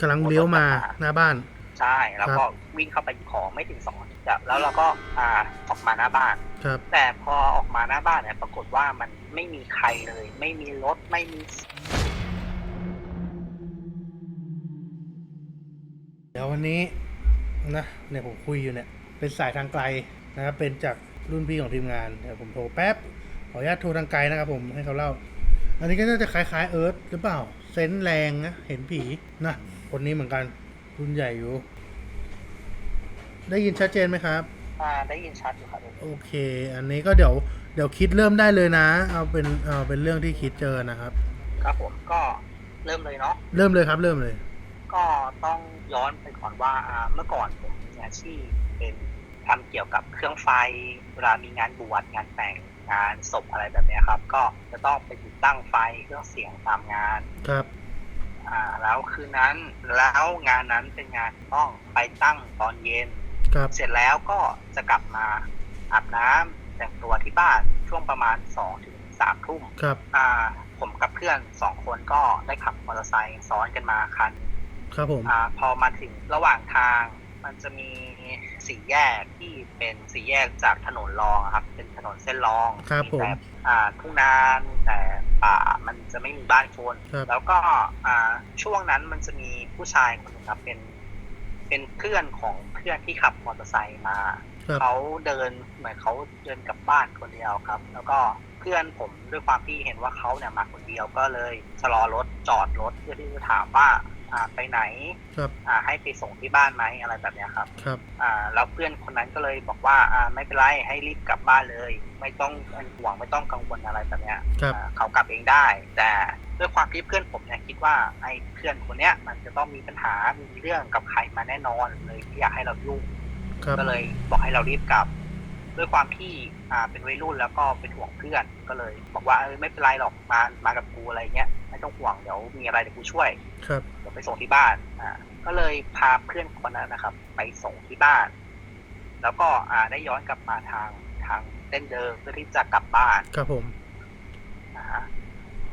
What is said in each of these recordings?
กำลังเลี้ยวมาหน้าบ้าน ใช่แล้วก็วิ่งเข้าไปของไม่ถึงสองจะแล้วเราก็อ่าออกมาหน้าบ้านครับแต่พอออกมาหน้าบ้านเนี่ยปรากฏว่ามันไม่มีใครเลย ไม่มีรถไม่มีเดี๋ยววันนี้นะเนี่ยผมคุยอยู่เนี่ยเป็นสายทางไกลนะครับเป็นจากรุ่นพี่ของทีมงานเดี๋ยวผมโทรแป๊บขออนุญาตโทรทางไกลนะครับผมให้เขาเล่า อันนี้ก็น่าจะคล้ายๆเอิร์ธหรือเปล่า เซนส์แรงนะเห็นผีนะ คนนี้เหมือนกันรุ่นใหญ่อยู่ ได้ยินชัดเจนไหมครับ อ่าได้ยินชัดอยู่ครับโอเค อันนี้ก็เดี๋ยวเดี๋ยวคิดเริ่มได้เลยนะ เอาเป็นเอาเป็นเรื่องที่คิดเจอนะครับ ครับผมก็เริ่มเลยเนาะเริ่มเลยครับ เริ่มเลย ก็ต้องย้อนไปก่อนว่าอ่าเมื่อก่อนผมมีอาชีพเป็นทำเกี่ยวกับเครื่องไฟเวลามีงานบวชงานแต่งงานศพอะไรแบบเนี้ยครับ ก็จะต้องไปติดตั้งไฟเครื่องเสียงตามงานครับ อ่าแล้วคืนนั้นแล้วงานนั้นเป็นงานต้องไปตั้งตอนเย็น ครับเสร็จแล้วก็จะกลับมาอาบน้ำแต่งตัวที่บ้านช่วงประมาณ2องถึงสามทุ่ม ครับอ่าผมกับเพื่อนสองคนก็ได้ขับมอเตอร์ไซค์ซ้อนกันมาคันครับผมอาพอมาถึงระหว่างทาง มันจะมีสี่แยกที่เป็นสี่แยกจากถนนรองอะครับ เป็นถนนเส้นรองครับผมแต่อ่าทุ่งนามีแต่ป่ามันจะไม่มีบ้านคนครับ แล้วก็อ่าช่วงนั้นมันจะมีผู้ชายคนหนึ่งครับเป็น เป็นเพื่อนของเพื่อนที่ขับมอเตอร์ไซค์มา ครับเขาเดินเหมือนเขาเดินกลับบ้านคนเดียวครับ แล้วก็เพื่อนผมด้วยความที่เห็นว่าเขาเนี่ยมาคนเดียวก็เลยชะลอรถจอดรถเพื่อที่จะถามว่า อ่าไปไหนครับอ่าให้ไปส่งที่บ้านไหมอะไรแบบเนี้ยครับ ครับอ่าแล้วเพื่อนคนนั้นก็เลยบอกว่าอ่าไม่เป็นไรให้รีบกลับบ้านเลย ไม่ต้องห่วงไม่ต้องกังวลอะไรแบบเนี้ยครับ อ่าเขากลับเองได้ แต่ด้วยความที่เพื่อนผมเนี่ยคิดว่าไอ้เพื่อนคนเนี้ยมันจะต้องมีปัญหามีเรื่องกับใครมาแน่นอนเลยไม่อยากให้เรายุ่ง ครับ ก็เลยบอกให้เรารีบกลับ ด้วยความที่อ่าเป็นวัยรุ่นแล้วก็เป็นห่วงเพื่อนก็เลย บอกว่าเออไม่เป็นไรหรอกมามากับกูอะไรเงี้ยไม่ต้องห่วงเดี๋ยวมีอะไรเดี๋ยวกูช่วยครับเดี๋ยวไปส่งที่บ้านอ่าก็เลยพาเพื่อนคนนั้นนะครับ ไปส่งที่บ้าน แล้วก็อ่าได้ย้อนกลับมาทางทางเส้นเดิมเพื่อที่จะกลับบ้านครับผมนะฮะ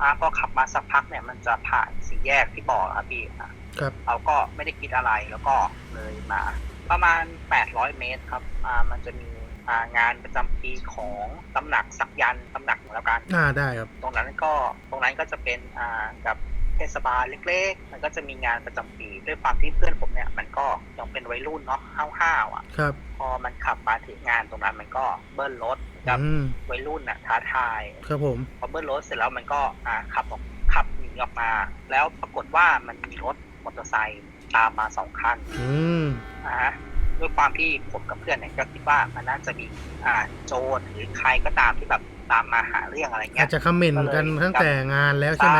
อ่าพอขับมาสักพักเนี่ย มันจะผ่านสี่แยกที่บอกครับพี่อะครับเราก็ไม่ได้คิดอะไรแล้วก็เลยมา ประมาณ800เมตรครับ อ่ามันจะมีอ่า งานประจำปีของตำหนักสักยันต์ตำหนักหนึ่งแล้วกันอ่าได้ครับ ตรงนั้นก็ตรงนั้นก็จะเป็นอ่ากับเทศบาลเล็กๆ มันก็จะมีงานประจำปีด้วยความที่เพื่อนผมเนี่ย มันก็ยังเป็นวัยรุ่นเนาะห้าวๆอะครับ พอมันขับมาถึงงานตรงนั้นมันก็เบิ้ลรถกับอืมวัยรุ่นน่ะท้าทาย ครับผม พอเบิ้ลรถเสร็จแล้วมันก็อ่าขับออกขับหนีออกมา แล้วปรากฏว่ามันมีรถมอเตอร์ไซค์ตามมาสองคัน อืมนะฮะ ด้วยความที่ผมกับเพื่อนเนี่ยก็คิดว่ามันน่าจะมีอ่าโจรหรือใครก็ตามที่แบบตามมาหาเรื่องอะไรอาเงี้จยจะคอมเมนต์กันตั้งแต่งานแล้วใช่ไหม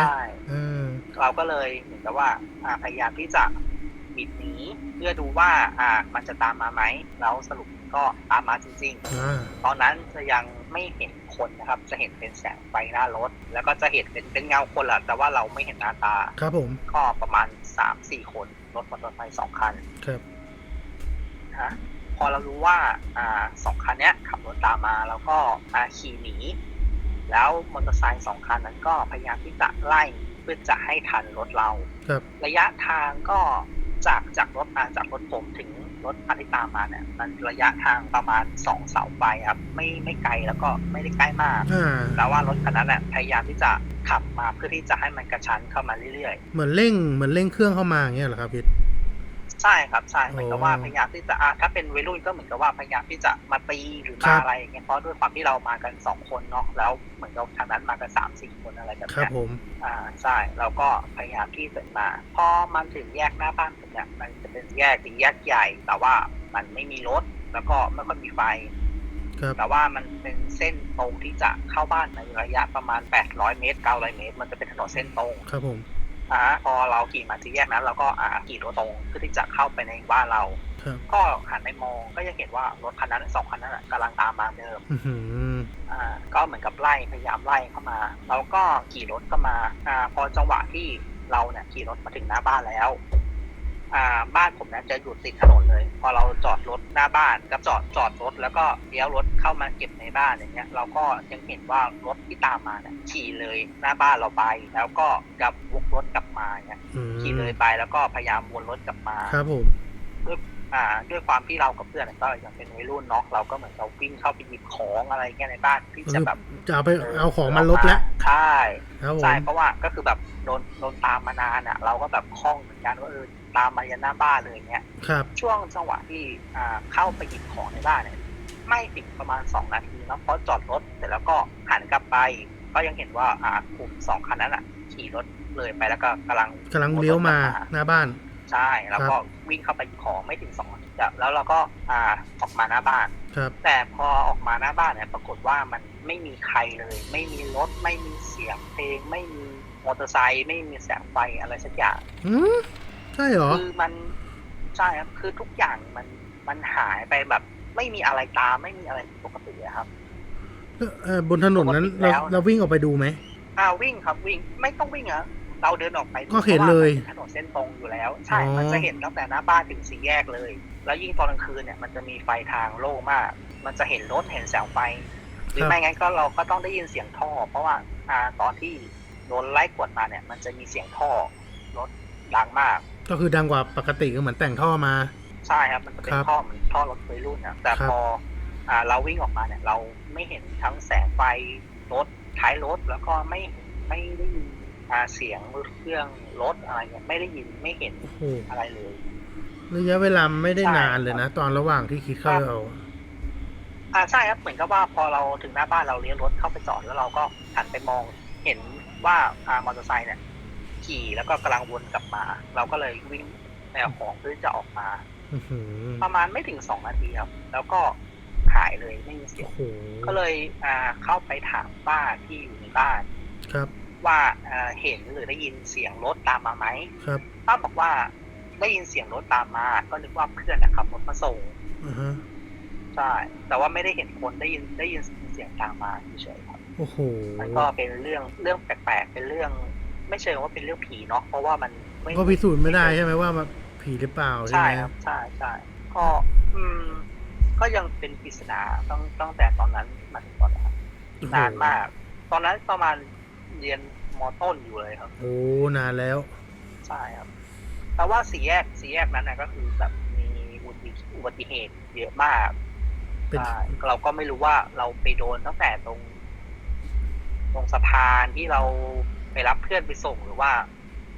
เออเราก็เลยเหมือนกับว่าอ่าพยายามที่จะบิดหนีเพื่อดูว่าอ่ามันจะตามมาไหมแล้วสรุปก็ตามมาจริงอ่าๆตอนนั้นจะยังไม่เห็นคนนะครับ จะเห็นเป็นแสงไฟหน้ารถ แล้วก็จะเห็นเป็นเป็นเงาคนแหละแต่ว่าเราไม่เห็นหน้าตา ครับผมก็ประมาณสามสี่คนรถมอเตอร์ไซค์สองคันครับ นะฮะพอเรารู้ว่าอ่าสองคันเนี้ยขับรถตามมาแล้วก็อ่าขี่หนีแล้วมอเตอร์ไซค์สองคันนั้นก็พยายามที่จะไล่เพื่อจะให้ทันรถเราครับ ระยะทางก็จากจากรถอ่าจากรถผมถึงรถคันที่ตามมาเนี่ยมันระยะทางประมาณสองเสาไฟครับไม่ไม่ไกลแล้วก็ไม่ได้ใกล้มาก อ่า แล้วว่ารถคันนั้นเนี่ยพยายามที่จะขับมาเพื่อที่จะให้มันกระชั้นเข้ามาเรื่อยๆเหมือนเร่ง เหมือนเร่งเครื่องเข้ามาอย่างเงี้ยเหรอครับพี่ ใช่ครับใช่เหมือนกับว่าโอ้พยายามที่จะอะถ้าเป็นวัยรุ่นก็เหมือนกับว่าพยายามที่จะมาตีหรือครัมาบอะไรอย่างเงี้ยเพราะด้วยความที่เรามากันสองคนเนาะแล้วเหมือนกับทางนั้นมากันสามสี่คนอะไรแบบครับเนี้ยผมอ่าใช่เราก็พยายามที่จะมาพอมาถึงแยกหน้าบ้านผมเนี่ยมันจะเป็นแยกสี่แยกใหญ่ แต่ว่ามันไม่มีรถแล้วก็ไม่ค่อยมีไฟครับแต่ว่ามันเป็นเส้นตรงที่จะเข้าบ้านในระยะประมาณ 800 เมตร 900 เมตร มันจะเป็นถนนเส้นตรง ครับผม อ่าพอเราขี่มาที่แยกนั้นเราก็อ่าขี่รถตรงเพื่อที่จะเข้าไปในบ้านเรา ครับก็หันไปมองก็ยังเห็นว่ารถคันนั้นสองคันนั้นนะกำลังตามมาเดิม อือหืออ่าก็เหมือนกับไล่พยายามไล่เข้ามา เราก็ขี่รถเข้ามาอ่าพอจังหวะที่เราเนี่ยขี่รถมาถึงหน้าบ้านแล้ว อ่าบ้านผมเนะจะอยู่ติดถนนเลย พอเราจอดรถหน้าบ้านกับจอดจอดรถ แล้วก็เลี้ยวรถเข้ามาเก็บในบ้านอย่างเงี้ย เราก็ยังเห็นว่ารถที่ตามมาเนี่ยขี่เลยหน้าบ้านเราไป แล้วก็กลับวกรถกลับมาเนี่ยอืมขี่เลยไปแล้วก็พยายามวนรถกลับมา ครับผม อ่าด้วยความที่เรากับเพื่อนก็ยังเป็นวัยรุ่นเนาะเราก็เหมือนเราวิ่งเข้าไปหยิบของอะไรเงี้ยในบ้านที่จะแบบจะเอาไปเอาของมาลบแล้วใช่ครับผม ใช่เพราะว่าก็คือแบบโดนโดนตามมานานอะ เราก็แบบคล่องเหมือนกันว่าเออ ตามมายันหน้าบ้านเลยเงี้ยครับ ช่วงจังหวะที่อ่าเข้าไปหยิบของในบ้านเนี่ยไม่ถึงประมาณสองนาทีเนาะเพราะจอดรถเสร็จแล้วก็หันกลับไป ก็ยังเห็นว่าอ่ากลุ่มสองคันนั้นอะ ขี่รถเลยไปแล้วก็กำลังกำลังเลี้ยวมาหน้าบ้าน ใช่ แล้วก็วิ่งเข้าไปหยิบของไม่ถึงสองนาทีแล้วเราก็อ่าออกมาหน้าบ้าน ครับ แต่พอออกมาหน้าบ้านเนี่ยปรากฏว่ามันไม่มีใครเลย ไม่มีรถไม่มีเสียงเพลง ไม่มีมอเตอร์ไซค์ไม่มีแสงไฟอะไรสักอย่าง อืม ใช่เหรอ คือมันใช่ครับคือทุกอย่างมันมันหายไปแบบ ไม่มีอะไรตามไม่มีอะไรผิดปกติอะครับเอ่อบนถนนนั้นปกติเราแล้วเราวิ่งออกไปดูไหมอ่าวิ่งครับวิ่งไม่ต้องวิ่งอะเราเดินออกไปก็เห็นเลยพราะว่ามันป็นถนนเส้นตรงอยู่แล้ว ใช่อ๋อมันจะเห็นตั้งแต่หน้าบ้านถึงสี่แยกเลย แล้วยิ่งตอนกลางคืนเนี่ยมันจะมีไฟทางโล่งมาก มันจะเห็นรถเห็นแสงไฟหรือไม่งั้นก็เราก็ต้องได้ยินเสียงท่อ เพราะว่าอ่าตอนที่โดนไล่กวดมาเนี่ย มันจะมีเสียงท่อรถดังมาก ก็คือดังกว่าปกติก็เหมือนแต่งท่อมา ใช่ครับ มันจะเป็นครับ ท่อเหมือนท่อรถวัยรุ่นนะแต่ครับพออ่าเราวิ่งออกมาเนี่ย เราไม่เห็นทั้งแสงไฟรถท้ายรถแล้วก็ไม่ไม่ได้ยินอ่าเสียงเครื่องรถอะไรเนี่ยไม่ได้ยินไม่เห็นโอ้โหอะไรเลย ระยะเวลาไม่ได้ใช่นานเลยนะ ตอนระหว่างที่คิดเข้าเอาอ่าใช่ครับเหมือนกับว่าพอเราถึงหน้าบ้านเราเลี้ยวรถเข้าไปจอดแล้วเราก็หันไปมองเห็นว่าอ่ามอเตอร์ไซค์เนี่ย ขี่แล้วก็กำลังวนกลับมา เราก็เลยวิ่งไปเอาของเพื่อจะออกมา อื้อหือประมาณไม่ถึงสองนาทีครับ แล้วก็หายเลยไม่มีเสียงโอ้โหก็เลยอ่าเข้าไปถามป้าที่อยู่ในบ้าน ครับว่าอ่าเห็นหรือได้ยินเสียงรถตามมาไหมครับป้าบอกว่าได้ยินเสียงรถตามมา ก็นึกว่าเพื่อนนะขับรถมาส่งอ่าฮะใช่แต่ว่าไม่ได้เห็นคนได้ยินได้ยินเสียงตามมาเฉยๆครับ โอ้โหมันก็เป็นเรื่องเรื่องแปลกๆ เป็นเรื่อง ไม่เชิงว่าเป็นเรื่องผีเนาะเพราะว่ามันไม่ก็พิสูจน์ไม่ได้ใช่ไหมว่ามันผีหรือเปล่าใช่ใช่ไหมครับใช่ใช่ก็อืม ก็ยังเป็นปริศนาตั้งตั้งแต่ตอนนั้นมาถึงตอนนี้ครับโอ้โหนานมาก ตอนนั้นประมาณเรียนมต้นอยู่เลยครับ โอ้นานแล้ว ใช่ครับ แต่ว่าสี่แยกสี่แยกนั้นนะก็คือแบบมีอุบัติอุบัติเหตุเยอะมากเป็นใช่เราก็ไม่รู้ว่าเราไปโดนตั้งแต่ตรง ตรงสะพานที่เรา ไปรับเพื่อนไปส่งหรือว่า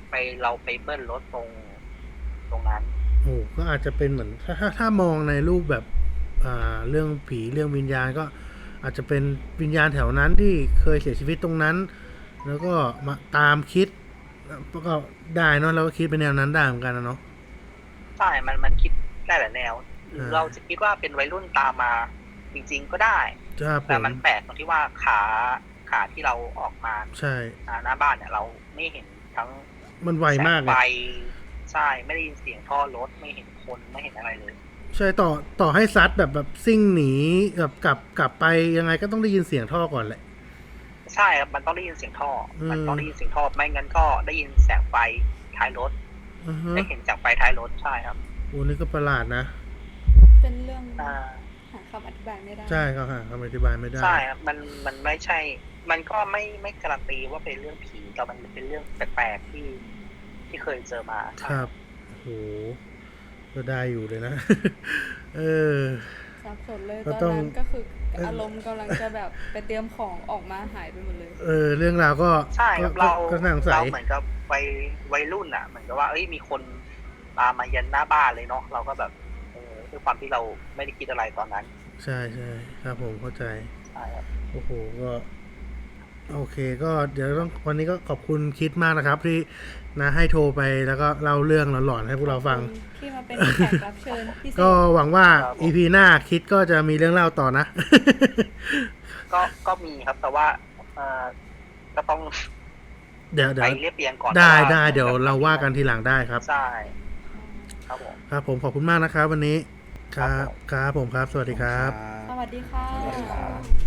ไปเราไปเบิ้ลรถตรงตรงนั้นโอ้ก็อาจจะเป็นเหมือนถ้าถ้าถ้ามองในรูปแบบอ่าเรื่องผีเรื่องวิญญาณก็อาจจะเป็นวิญญาณแถวนั้นที่เคยเสียชีวิตตรงนั้น แล้วก็มาตามคิดแล้วก็ได้เนอะเราก็คิดไปแนวนั้นได้เหมือนกันนะเนาะใช่มันมันคิดได้หลายแนวอ่าเราจะคิดว่าเป็นวัยรุ่นตามมาจริง ๆ ก็ได้จ้าผแต่มมันแปลกตรงที่ว่าขา ขาที่เราออกมาใช่อ่าหน้าบ้านเนี่ยเราไม่เห็นทั้งมันไวมากแสงเลไฟยใช่ไม่ได้ยินเสียงท่อรถไม่เห็นคนไม่เห็นอะไรเลย ใช่ต่อต่อให้ซัดแบบแบบซิ่งหนีแบบกลับกลับไปยังไงก็ต้องได้ยินเสียงท่อก่อนแหละใช่ครับมันต้องได้ยินเสียงท่ออมมันต้องได้ยินเสียงท่อไม่งั้นก็ได้ยินแสงไฟท้ายรถอ่าฮะได้เห็นแสงไฟท้ายรถใช่ครับโอ้นี่ก็ประหลาดนะ เป็นเรื่องอ่าหาคำอธิบายไม่ได้ ใช่ครับหาคำอธิบายไม่ได้ ใช่ครับมันมันไม่ใช่ มันก็ไม่ไม่การันตีว่าเป็นเรื่องผีแต่มันเป็นเรื่องแปลกๆที่ที่เคยเจอมาใช่ครับโอ้โหก็ได้อยู่เลยนะ เออสับสนเลยก็ตอนต้องนั้นก็คือเอ่อออารมณ์กำลังจะแบบไปเตรียมของออกมาหายไปหมดเลย เออ เรื่องราวก็ใช่ครับก็เราก็น่าสงสัเรายเหมือนกับวัยวัยรุ่นอะเหมือนกับว่าเอ้ยมีคนตามมายันหน้าบ้านเลยเนาะเราก็แบบเออด้วยความที่เราไม่ได้คิดอะไรตอนนั้น ใช่ใช่ครับผมเข้าใจใช่ครับโอ้โหก็ โอเคก็เดี๋ยวต้องวันนี้ก็ขอบคุณคิดมากนะครับ ที่นะให้โทรไปแล้วก็เล่าเรื่องหลอนๆให้พวกเราฟัง ที่มาเป็นแขกรับเชิญพิเศษก็หวังว่า EP หน้าคิดก็จะมีเรื่องเล่าต่อนะ ก็ก็มีครับแต่ว่าเออก็ต้องเดี๋ยวเดี๋ไปยวเรียบเรียงก่อนได้พราะได้เดี๋ยวเราว่ากันทีหลังได้ครับ ใช่ครับผม ครับผมขอบคุณมากนะครับ วันนี้คครัรับบครับผมครับ สวัสดีครับ สวัสดีค่ะ สวัสดีครับ